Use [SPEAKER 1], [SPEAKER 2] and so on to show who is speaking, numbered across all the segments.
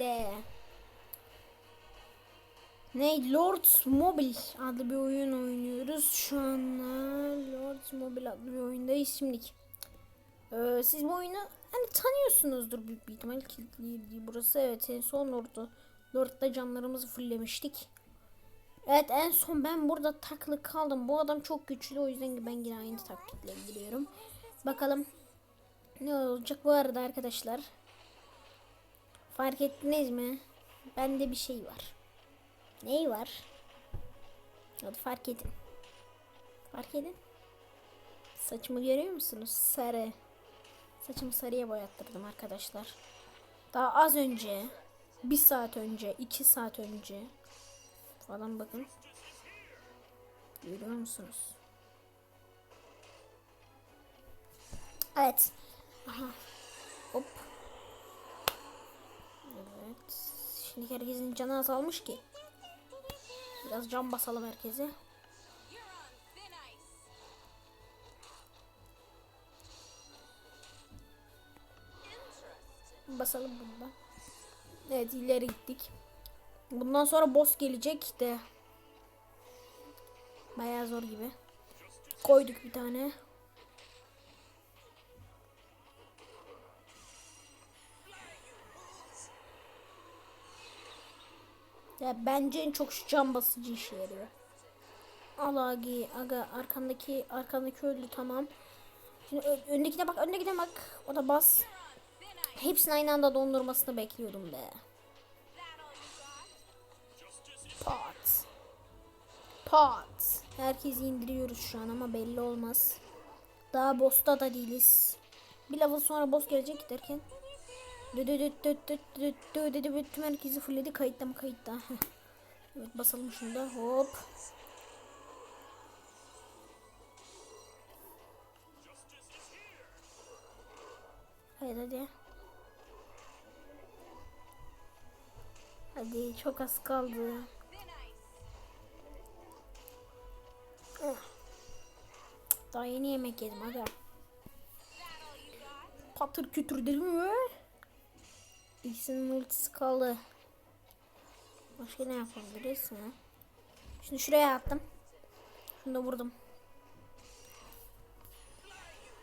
[SPEAKER 1] birlikte ne Lords Mobile adlı bir oyun oynuyoruz. Şu anda Lords Mobile adlı bir oyundayız şimdilik. Ee, siz bu oyunu hani tanıyorsunuzdur büyük bir ihtimal kilitliydi burası. Evet en son Lord'u. Lord'da canlarımızı fulllemiştik. Evet en son ben burada taklı kaldım. Bu adam çok güçlü o yüzden ben yine aynı taktikle giriyorum. Bakalım ne olacak bu arada arkadaşlar. Fark ettiniz mi? Bende bir şey var. Ney var? Hadi fark edin. Fark edin. Saçımı görüyor musunuz? Sarı. Saçımı sarıya boyattırdım arkadaşlar. Daha az önce, bir saat önce, iki saat önce falan bakın. Görüyor musunuz? Evet. Aha. Hop. Evet. Şimdi herkesin canı azalmış ki. Biraz can basalım herkese. Basalım bundan. Evet ileri gittik. Bundan sonra boss gelecek de. Bayağı zor gibi. Koyduk bir tane. Ya bence en çok şu can basıcı işe yarıyor. Al agi aga arkandaki arkandaki öldü tamam. Şimdi öndekine bak öndekine bak. O da bas. Hepsini aynı anda dondurmasını bekliyordum be. Pat. Pat. Herkesi indiriyoruz şu an ama belli olmaz. Daha boss'ta da değiliz. Bir level sonra boss gelecek derken. Dedi bütün herkesi fulledi kayıtta mı kayıtta. Evet basalım şunu da hop. Hadi hadi. Hadi çok az kaldı. Daha yeni yemek yedim aga. Patır kütür dedim mi? İkisinin ultisi kaldı. Başka ne yapabiliriz mi? Şimdi şuraya attım. Şunu da vurdum.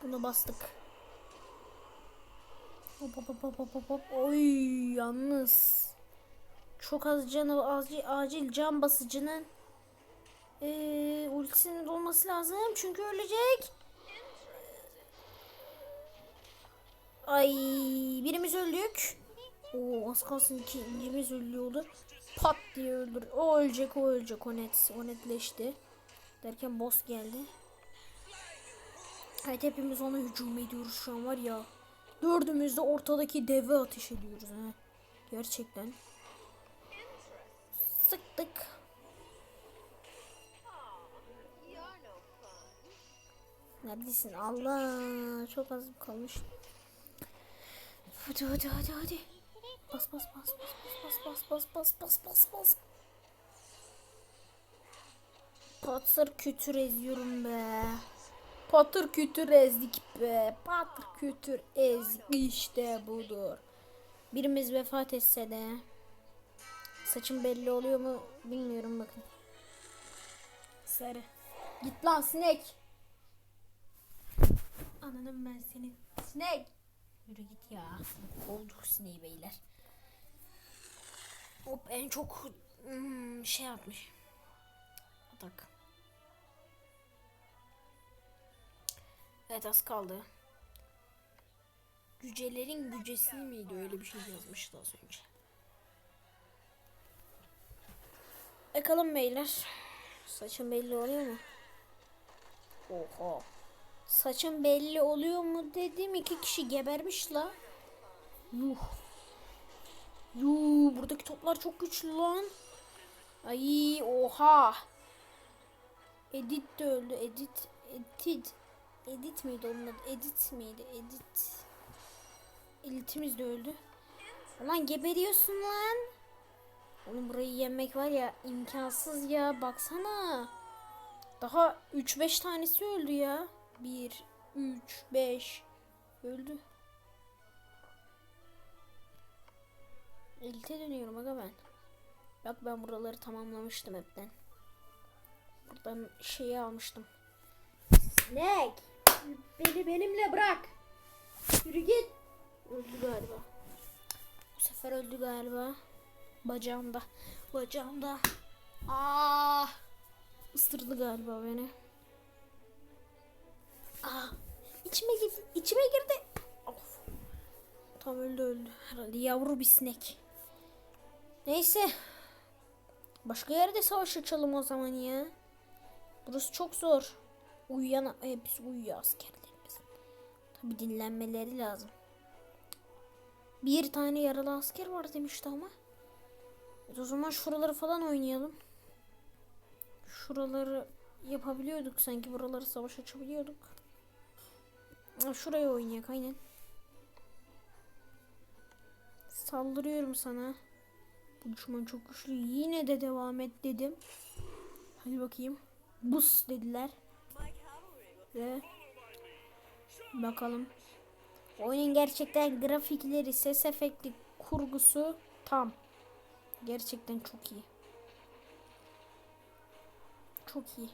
[SPEAKER 1] Bunu bastık. Hop hop hop hop hop hop. Oy yalnız. Çok az canı acil, acil can basıcının ee, ultisinin olması lazım. Çünkü ölecek. Ay birimiz öldük. Oo az kalsın ikincimiz ölüyordu. Pat diye öldür. O ölecek o ölecek o net. O netleşti. Derken boss geldi. Evet hepimiz ona hücum ediyoruz şu an var ya. Dördümüz de ortadaki deve ateş ediyoruz ha. Gerçekten. Sıktık. Neredesin? Allah çok az kalmış. Hadi hadi hadi hadi. Bas bas bas bas bas bas bas bas bas bas bas. Patır kütür eziyorum be. Patır kütür ezdik be. Patır kütür ezdik işte budur. Birimiz vefat etse de. Saçım belli oluyor mu bilmiyorum bakın. Sarı. Git lan sinek. Anladım ben senin. Sinek. Yürü git ya. Olduk sineği beyler. Hop en çok hmm, şey yapmış. Atak. Evet az kaldı. Cücelerin gücesi miydi öyle bir şey yazmıştı az önce. Bakalım beyler. Saçım belli oluyor mu? Oha. Saçım belli oluyor mu dedim iki kişi gebermiş la. Yuh. Yuh buradaki toplar çok güçlü lan. Ay oha. Edit de öldü. Edit. Edit. Edit miydi onun adı? Edit miydi? Edit. Elitimiz de öldü. Lan geberiyorsun lan. Oğlum burayı yemek var ya imkansız ya baksana. Daha 3-5 tanesi öldü ya. 1, 3, 5 öldü. Elite dönüyorum aga ben. Bak ben buraları tamamlamıştım hepten. Buradan şeyi almıştım. Snack! Beni benimle bırak. Yürü git. Öldü galiba. Bu sefer öldü galiba. Bacağımda. Bacağımda. Ah! Isırdı galiba beni. Ah! İçime girdi. İçime girdi. Of. Tam öldü öldü. Herhalde yavru bir sinek. Neyse. Başka yerde savaş açalım o zaman ya. Burası çok zor. Uyuyan hepsi uyuyor askerlerimiz. Tabi dinlenmeleri lazım. Bir tane yaralı asker var demişti ama. E o zaman şuraları falan oynayalım. Şuraları yapabiliyorduk sanki buraları savaş açabiliyorduk. Şuraya oynayak aynen. Saldırıyorum sana. Düşman çok güçlü. Yine de devam et dedim. Hadi bakayım. Bus dediler. Ve bakalım. Oyunun gerçekten grafikleri, ses efekti, kurgusu tam. Gerçekten çok iyi. Çok iyi.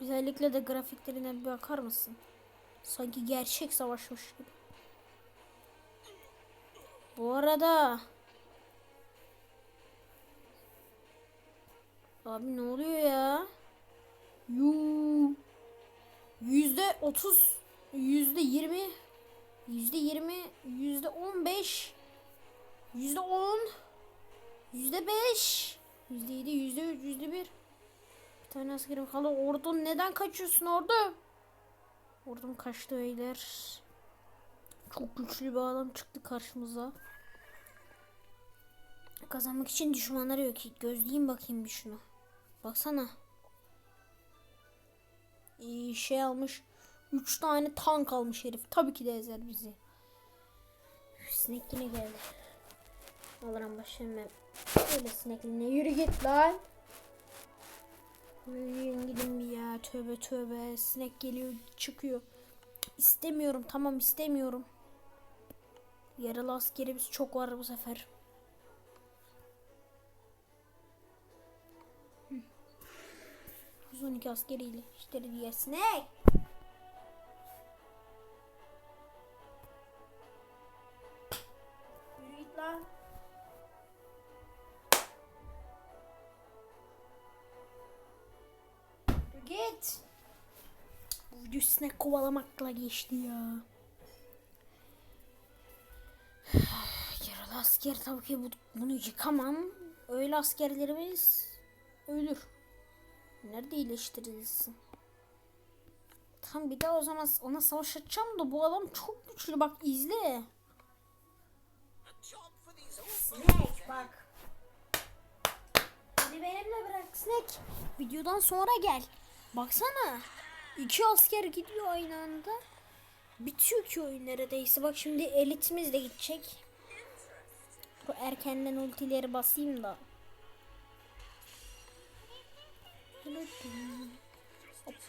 [SPEAKER 1] Özellikle de grafiklerine bir bakar mısın? Sanki gerçek savaşmış gibi. Bu arada Abi ne oluyor ya? Yuu. Yüzde otuz, yüzde yirmi, yüzde yirmi, yüzde on beş, yüzde on, yüzde beş, yüzde yedi, yüzde üç, yüzde bir. Bir tane askerim kaldı. Ordun neden kaçıyorsun ordu? Ordum kaçtı beyler. Çok güçlü bir adam çıktı karşımıza. Kazanmak için düşmanları yok. Gözleyeyim bakayım bir şunu. Baksana. Ee, şey almış. 3 tane tank almış herif. Tabii ki de ezer bizi. Sinek yine geldi. Alırım başlayayım ben. Öyle sinekline yürü git lan. Yürüyün gidin bir ya. Tövbe tövbe. Sinek geliyor çıkıyor. İstemiyorum tamam istemiyorum. Yaralı askerimiz çok var bu sefer. Hı. 112 askeriyle işleri diye sinek. Yürü git. Bu sinek kovalamakla geçti ya. Asker tabii ki bu, bunu yıkamam. Öyle askerlerimiz ölür. Nerede iyileştirilsin? Tam bir daha o zaman ona savaş açacağım da bu adam çok güçlü bak izle. Snake bak. Beni benimle bırak Snake. Videodan sonra gel. Baksana. İki asker gidiyor aynı anda. Bitiyor ki oyun neredeyse. Bak şimdi elitimiz de gidecek. Bu erkenden ultileri basayım da.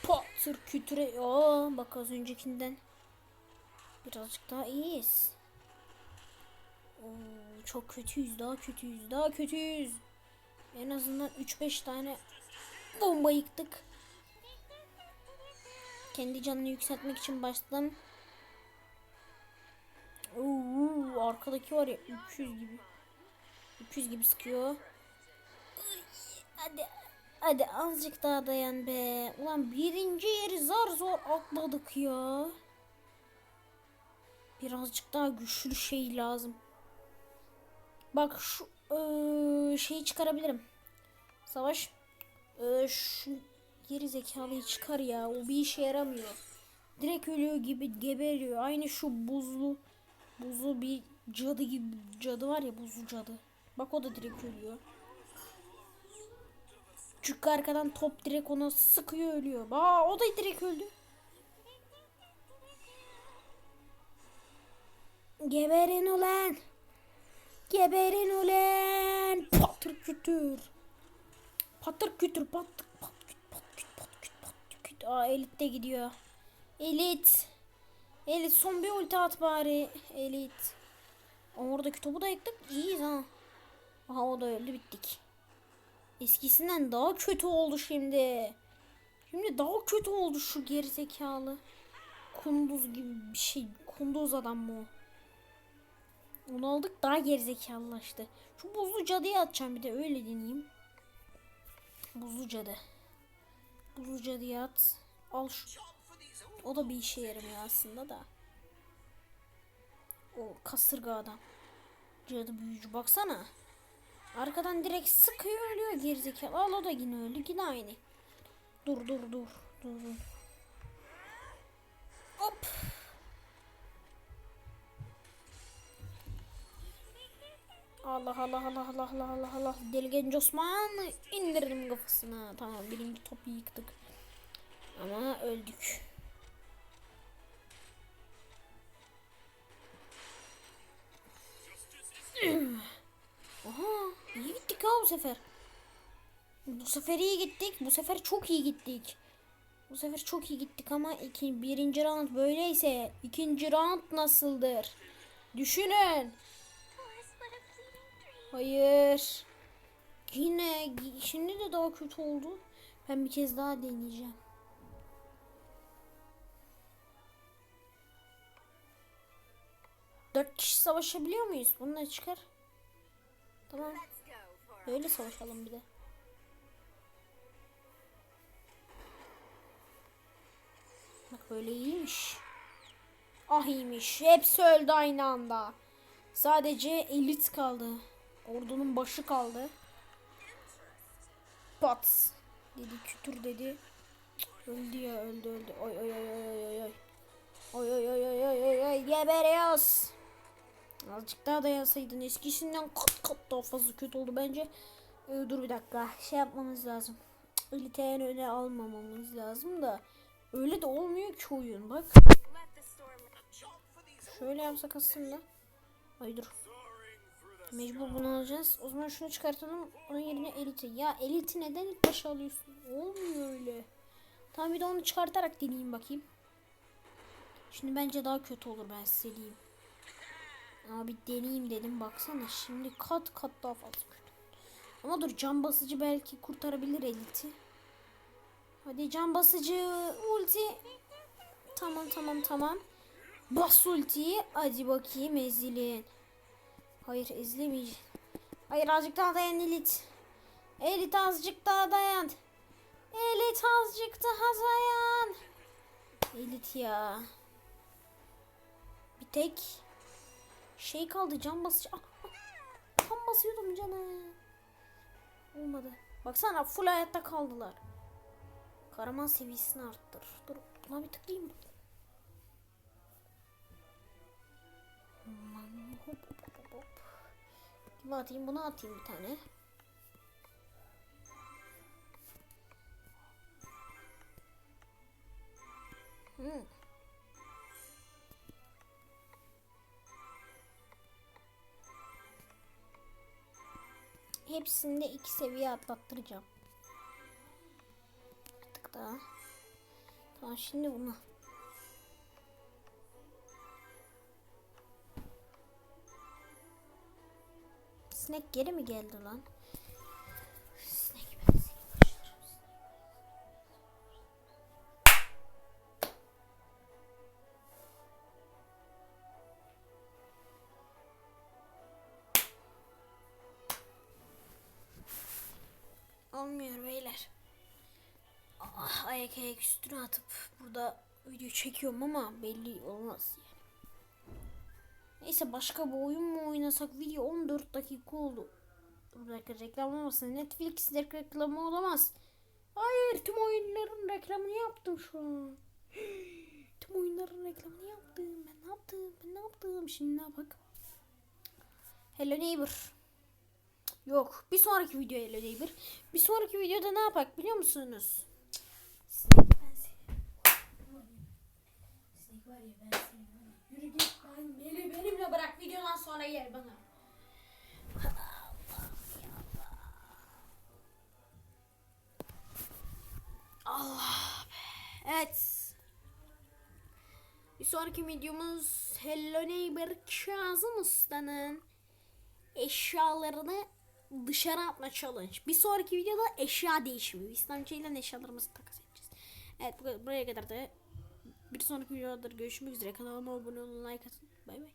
[SPEAKER 1] Patır kütüre. Aa, bak az öncekinden. Birazcık daha iyiyiz. Oo, çok kötüyüz. Daha kötüyüz. Daha kötüyüz. En azından 3-5 tane bomba yıktık. Kendi canını yükseltmek için bastım. Oo, arkadaki var ya 300 gibi. 300 gibi sıkıyor. Hadi hadi azıcık daha dayan be. Ulan birinci yeri zar zor atladık ya. Birazcık daha güçlü şey lazım. Bak şu eee, şeyi çıkarabilirim. Savaş. Eee, şu geri zekalıyı çıkar ya. O bir işe yaramıyor. Direkt ölüyor gibi geberiyor. Aynı şu buzlu buzlu bir cadı gibi cadı var ya buzlu cadı. Bak o da direkt ölüyor. Çünkü arkadan top direkt ona sıkıyor ölüyor. Aa o da direkt öldü. Geberin ulan. Geberin ulan. Patır kütür. Patır kütür patır pat küt pat küt pat küt pat küt. Aa elit de gidiyor. Elit. Elit son bir ulti at bari. Elit. Oradaki topu da yıktık. İyiyiz ha. Aha o da öldü bittik. Eskisinden daha kötü oldu şimdi. Şimdi daha kötü oldu şu gerizekalı. Kunduz gibi bir şey. Kunduz adam mı? Onu aldık daha gerizekalılaştı. Şu buzlu cadıya atacağım bir de öyle deneyeyim. Buzlu cadı. Buzlu cadıya at. Al şu. O da bir işe yaramıyor aslında da. O kasırga adam. Cadı büyücü baksana. Arkadan direkt sıkıyor ölüyor gerizekalı. Al o da yine öldü yine aynı. Dur dur dur. Dur dur. Hop. Allah Allah Allah Allah Allah Allah Allah Deli genç Osman indirdim kafasına. Tamam birinci topu yıktık. Ama öldük. Bu sefer. Bu sefer iyi gittik. Bu sefer çok iyi gittik. Bu sefer çok iyi gittik ama iki, birinci round böyleyse ikinci round nasıldır? Düşünün. Hayır. Yine şimdi de daha kötü oldu. Ben bir kez daha deneyeceğim. Dört kişi savaşabiliyor muyuz? Bununla çıkar. Tamam. Böyle savaşalım bir de. Bak böyle iyiymiş. Ah iyiymiş. Hepsi öldü aynı anda. Sadece elit kaldı. Ordunun başı kaldı. Pat dedi kütür dedi. Öldü ya öldü öldü. Oy oy oy oy oy. Oy oy oy oy oy oy oy geberiyoruz. Azıcık daha dayansaydın eskisinden kat kat daha fazla kötü oldu bence. Ee, dur bir dakika şey yapmamız lazım. Cık, Elite en öne almamamız lazım da. Öyle de olmuyor ki oyun bak. Şöyle yapsak aslında. Ay dur. Mecbur bunu alacağız. O zaman şunu çıkartalım. Onun yerine elite. Ya eliti neden ilk başa alıyorsun? Olmuyor öyle. Tamam bir de onu çıkartarak deneyeyim bakayım. Şimdi bence daha kötü olur ben size diyeyim. Abi deneyeyim dedim baksana. Şimdi kat kat daha fazla kötü. Ama dur can basıcı belki kurtarabilir eliti. Hadi can basıcı ulti. Tamam tamam tamam. Bas ultiyi. Hadi bakayım ezilin. Hayır ezilemeyeceğim. Hayır azıcık daha dayan Elit. Elit azıcık daha dayan. Elit azıcık daha dayan. Elit ya. Bir tek şey kaldı can basıcı. Ah, ah. Tam basıyordum canı. Olmadı. Baksana full hayatta kaldılar. Kahraman seviyesini arttır. Dur buna bir tıklayayım. Kime atayım? Bunu atayım bir tane. Hepsini de iki seviye atlattıracağım. Bir tık daha. Tamam şimdi bunu. Sinek geri mi geldi lan? Ayak ayak üstüne atıp burada video çekiyorum ama belli olmaz yani. Neyse başka bir oyun mu oynasak video 14 dakika oldu. Bir reklam olmasın. Netflix reklamı olamaz. Hayır tüm oyunların reklamını yaptım şu an. tüm oyunların reklamını yaptım. Ben ne yaptım? Ben ne yaptım? Şimdi ne bak. Hello Neighbor. Yok. Bir sonraki video Hello Neighbor. Bir sonraki videoda ne yapak biliyor musunuz? Sinek ben seni. Sinek var ya ben seni. Allah be. Bir sonraki videomuz Hello Neighbor Kazım Usta'nın eşyalarını dışarı atma challenge. Bir sonraki videoda eşya değişimi. İslamcı ile eşyalarımızı takas. Evet bu- buraya kadar da bir sonraki videoda görüşmek üzere. Kanalıma abone olun, like atın. Bay bay.